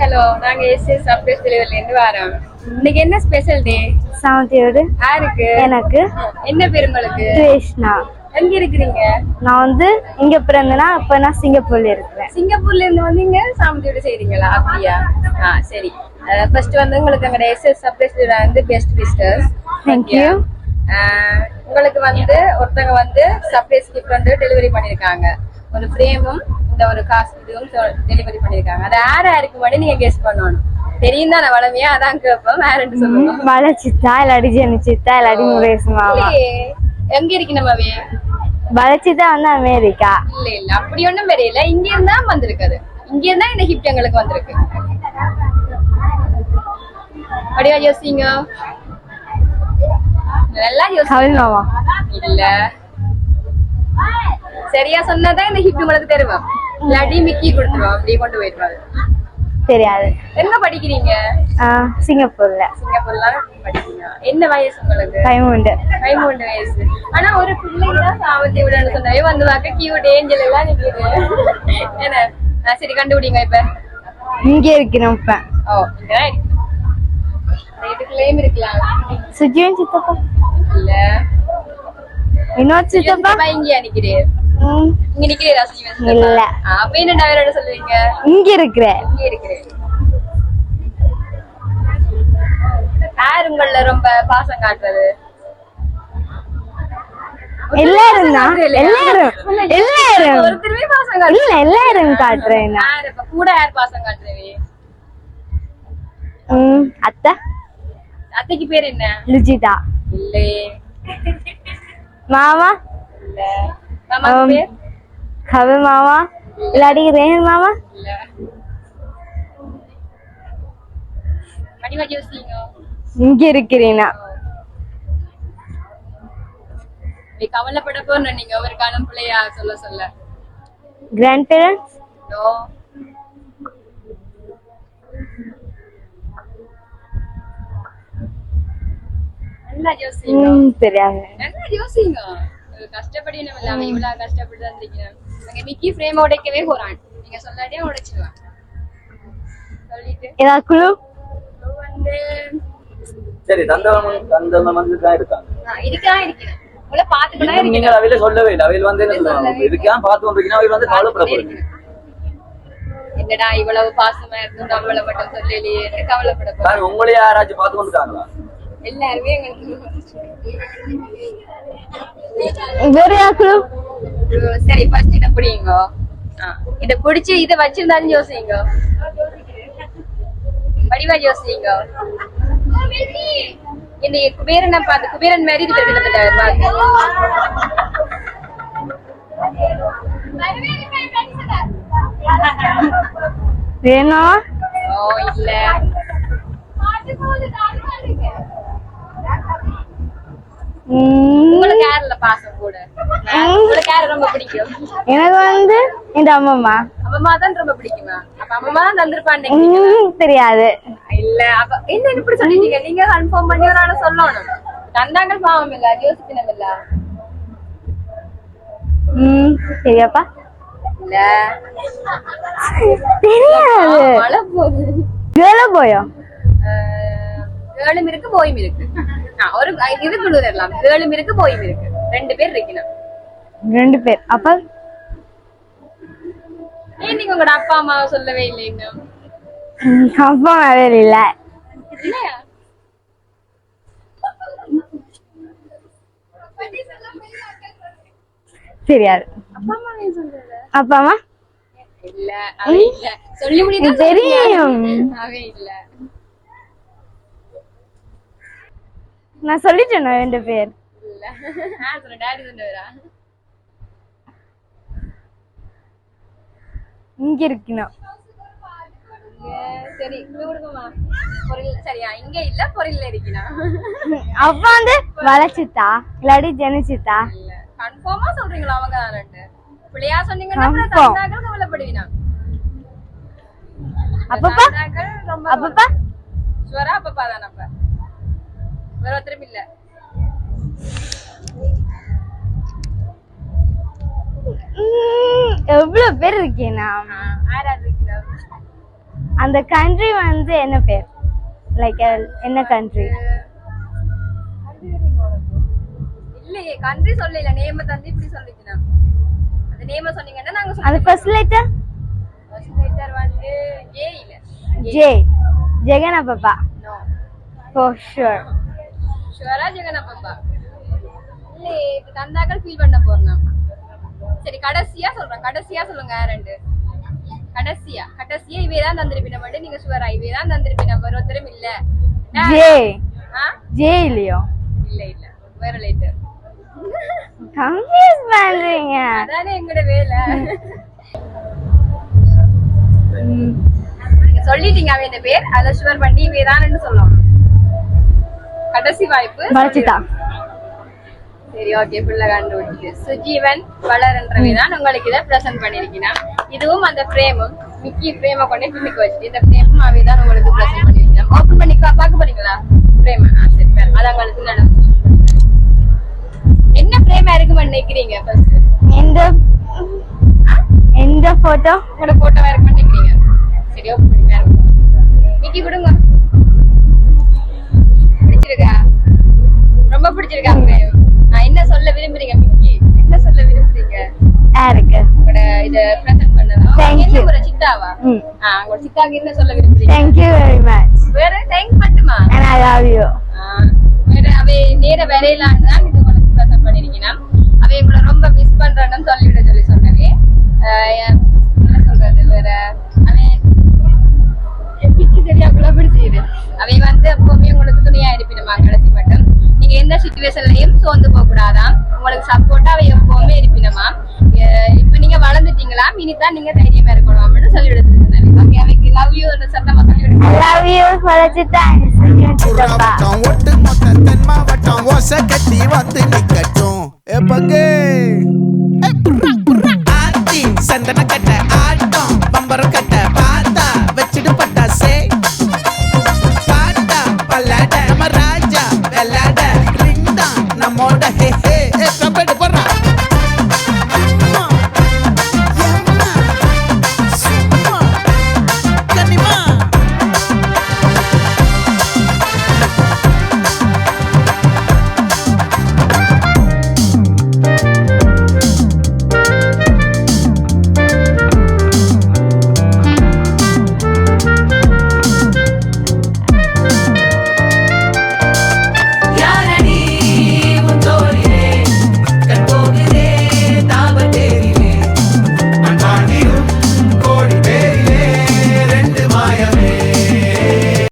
Hello நாங்க SS டெலிவரில இருந்து வரோம். இன்னைக்கு என்ன ஸ்பெஷல் டே செவன்த்தியோடு யாருக்கு? எனக்கு. என்ன பேர் உங்களுக்கு? கிருஷ்ணா எங்க இருக்கிறீங்க? நான் வந்து இங்க பிறந்தனா இப்ப நான் சிங்கப்பூர்ல இருக்கிறேன். சிங்கப்பூர்ல இருந்து வந்தீங்க சாமத்தியோட செய்றீங்களா? அப்படியா? ஆ சரி. ஃபர்ஸ்ட் வந்து உங்களுக்கு எங்களோட எஸ்எஸ் சர்ப்ரைஸ் வந்து பெஸ்ட் Thank you. உங்களுக்கு வந்து ஒருத்தவங்க வந்து சர்ப்ரைஸ் கிஃப்ட் வந்து டெலிவரி பண்ணிருக்காங்க. ஒரு ஃப்ரேமும் இந்த ஒரு காசு இதுவும் டெலிவரி பண்ணிருக்காங்க. அது யார் யாருக்கு மட்டும் நீங்க கெஸ் பண்ணணும். தெரியும் தான் வளமையா? அதான் கேட்போம். யாருன்னு சொல்லுவோம்? பலச்சித்தா இல்லாடி ஜெனிச்சித்தா இல்லாடி முருகேசு மாமா இல்லையே. எங்க இருக்கு நம்மவே பலச்சித்தா வந்து அமெரிக்கா. இல்ல இல்ல. அப்படி ஒண்ணும் தெரியல. இங்க இருந்தா வந்திருக்குது. இங்க இருந்தா இந்த கிஃப்ட் எங்களுக்கு வந்திருக்கு. அப்படியா யோசிங்க. நல்லா யோசி கவில் மாமா இல்ல. சரியா சொன்னாதான் இந்த கிஃப்ட் உங்களுக்கு தருவோம் இல்லாட்டி மிக்கி கொடுத்துருவோம் அப்படியே கொண்டு போயிடுவாங்க தெரியாது. எங்க படிக்கிறீங்க? சிங்கப்பூர்ல. சிங்கப்பூர்ல படிக்கிறீங்க என்ன வயசு உங்களுக்கு? டைமுண்டு பதிமூணு வயசு. ஆனா ஒரு பிள்ளைங்க தான் சாவத்தி விடன்னு சொன்னாவே வந்து பார்க்க கியூட் ஏஞ்சல் எல்லாம் நிக்குது. என்ன? சரி கண்டுபிடிங்க இப்ப. இங்க இருக்கிறோம் இப்ப. ஓ வீட்டுக்குள்ளேயும் இருக்கலாம். சுஜிவன் சித்தப்பா? இல்ல. இன்னொரு சித்தப்பா? நிக்கிறேன் ம், இங்க நிக்கிறீரா சிவன் இல்ல. அப்ப என்ன டயரோட சொல்லுவீங்க? இங்க இருக்கிறேன். இங்க இருக்கிறேன். யார் உங்கள ரொம்ப பாசம் காட்டுறது? எல்லாரும் தான். எல்லாரும். எல்லாரும். ஒருத்தருமே பாசம் காட்டுறது இல்ல எல்லாரும் காட்டுறேன். யார் இப்ப கூட யார் பாசம் காட்டுறவே ம், அத்தை. அத்தைக்கு பேர் என்ன? லுஜிதா. இல்லையே. மாமா. இல்ல. கவில் மாமா இல்லாடி ரேன் மாமா. இல்ல மணிவா யோசிங்க இங்க இருக்கிறீனா? நீ கவலைப்பட போற நீங்க ஒரு காலம் பிள்ளையா சொல்ல சொல்ல. கிராண்ட் பேரண்ட்ஸ் நோ நல்லா யோசிங்க தெரியாது நல்லா யோசிங்க ஒரு கஷ்டப்படி நம்ம இல்லாம இவ்வளவு கஷ்டப்பட்டு வந்திருக்கீங்க அங்க மிக்கி ஃப்ரேம் உடைக்கவே போறான். நீங்க சொல்லாட்டியே உடைச்சிடுவான் சொல்லிட்டு. ஏதாவது குழு வந்து சரி தந்தவன் தந்தவன் வந்து தான் இருக்காங்க இருக்கா இருக்கிறேன் உங்களை பாத்துக்கலாம் அவையில சொல்லவே இல்லை. அவையில் வந்து இதுக்கான் பார்த்து வந்திருக்கீங்க அவையில் வந்து கவலைப்பட போறீங்க என்னடா இவ்வளவு பாசமா இருந்தும் நம்மள மட்டும் சொல்லலையே. கவலைப்பட உங்களையே யாராச்சும் பார்த்து வந்துட்டாங்களா எல்லாருமே எங்களுக்கு சரி ஃபர்ஸ்ட் இத பிடிங்க. இத பிடிச்சு இத வச்சிருந்தாலும் யோசிங்க. வடிவா யோசிங்க. இந்த குபேரனை பார்த்து குபேரன் மாதிரி இது கிட்டத்தட்ட பார்த்து வேணா? ஓ இல்ல ம், உங்களுக்கு யாருல பாசம் கூட. உங்களுக்கு யாரு ரொம்ப பிடிக்கும். எனக்கு வந்து இந்த அம்மம்மா. அம்மா தான் ரொம்ப பிடிக்குமா? அப்ப அம்மா தான் தந்திருப்பான்னு ம், தெரியாது. இல்ல அப்ப என்ன இப்படி சொல்லிட்டீங்க? நீங்க கன்ஃபார்ம் பண்ணி ஒரு ஆளை சொல்லணும். தந்தாங்க பாவம் இல்ல யோசிக்கணும் இல்ல. ம் சரியாப்பா இல்ல. தெரியாது. மழை போகுது. கேர்ளோ போயோ? கேளும் இருக்கு போயும் இருக்கு. ஒரு இது கொடுத்துடலாம் கேளும் இருக்கு போயும் இருக்கு. ரெண்டு பேர் இருக்கணும். ரெண்டு பேர். அப்ப? ஏன் நீங்க உங்களோட அப்பா அம்மாவை சொல்லவே இல்லை. இன்னும் அப்பா வேலை இல்ல தெரியாது அப்பா அம்மா? இல்ல அவ இல்ல. சொல்லி தெரியும். இல்ல. நான் சொல்லிட்டேன் ரெண்டு பேர். இங்க இருக்கணும். இங்க சரி சரியா இங்க இல்ல பொருள்ல இருக்கணும். அப்பா வந்து வளச்சித்தா இல்லாடி ஜெனிச்சித்தா? கன்ஃபார்மா சொல்றீங்களா அவங்க பிள்ளையா சொன்னீங்கன்னா கவலைப்படுவீனா? அப்பப்பா. அப்பப்பா. சுவரா அப்பப்பா இல்ல. உம், எவ்வளவு பேர் இருக்கிற அந்த கண்ட்ரி வந்து என்ன பேர்? லைக் என்ன கண்ட்ரி இல்லையே கண்ட்ரி சொல்லல. நேம தந்து இப்படி சொல்லிச்சுனா அந்த நேம சொன்னீங்கன்னா நாங்க அந்த ஃபர்ஸ்ட் லெட்டர் ஃபர்ஸ்ட் லெட்டர் வந்து ஏ இல்ல. ஜே ஜெகன் அப்பப்பா? No for sure. ஷுவரா ஜெகனப்பப்பா இல்லையே இப்ப தந்தாக்கள் ஃபீல் பண்ண போறோம் சரி கடைசியா சொல்றேன். கடைசியா சொல்லுங்க ரெண்டு? கடைசியா. கடைசியா இவே தான் தந்திருப்பின மட்டும் நீங்க ஷுவரா இவே தான் தந்திருப்பின ஒருத்தரும் இல்ல. ஜே. ஜே இல்லையோ? இல்ல இல்ல. வேற லேட்டர் கன்ஃபியூஸ் பண்றீங்க. அதானே எங்களோட வேலை. நீங்க சொல்லிட்டீங்க அவன் இந்த பேர். அத ஷுவர் பண்ணி இவே தான் சொல்லணும் கடைசி வாய்ப்பு. வளர்ச்சிதா. சரி ஓகே புள்ள கண்டுபிடிச்சு. சுஜீவன் வளர்ன்றவை தான் உங்களுக்கு இதை ப்ரெசென்ட் பண்ணிருக்கிறேன் இதுவும் அந்த ஃப்ரேமும் மிக்கி ஃப்ரேமை கொண்டே பின்னுக்கு வச்சுட்டு இந்த ஃப்ரேமும் அவை தான் உங்களுக்கு ப்ரெசென்ட் பண்ணிருக்கிறேன் ஓப்பன் பண்ணி பார்க்க போறீங்களா? ஃப்ரேம் சரி பாரு. அது உங்களுக்கு நடுவு என்ன ஃப்ரேமா இருக்குன்னு நினைக்கிறீங்க ஃபர்ஸ்ட் எந்த எந்த போட்டோ உங்களோட போட்டோவா இருக்குன்னு நினைக்கிறீங்க? சரி ஓப்பன் பண்ணி பாருங்க மிக்கி விடுங்க பிடிச்சிருக்கா? ரொம்ப பிடிச்சிருக்கா frame. நான் என்ன சொல்ல விரும்புறீங்க மிக்கி? என்ன சொல்ல விரும்புறீங்க? இருக்கு உங்களோட இத பிரசன்ட் பண்ணதா? You. ஒரு சித்தாவா? ஆ உங்களோட சித்தாக்கு என்ன சொல்ல விரும்புறீங்க? Thank you very much. வேற தேங்க்ஸ் மட்டுமா? I love you. ஆ, வேற அவை நேர வேலையிலான்னு தான் இது உங்களுக்கு பிரசன்ட் பண்ணிருக்கீங்கன்னா அவை உங்களை ரொம்ப மிஸ் பண்றேன்னு சொல்லி இருப்பினுமா கடைசி மட்டும். நீங்க எந்த சுச்சுவேஷன்லயும் சோர்ந்து போக கூடாதாம் உங்களுக்கு சப்போர்ட்டா அவை எப்பவுமே இருப்பினமா இப்ப நீங்க வளர்ந்துட்டீங்களா? இனிதான் நீங்க தைரியமா இருக்கணும் அப்படின்னு சொல்லி விடுறது ஓகே அவைக்கு லவ் யூ சத்தமா சொல்லி சித்தப்பா புறாவட்டம் ஒட்டு மொத்த தென் மாவட்டம் ஓசை கட்டி வந்து நிக்கட்டும். சந்தன கட்ட ஆட்டம் பம்பரம் கட்டி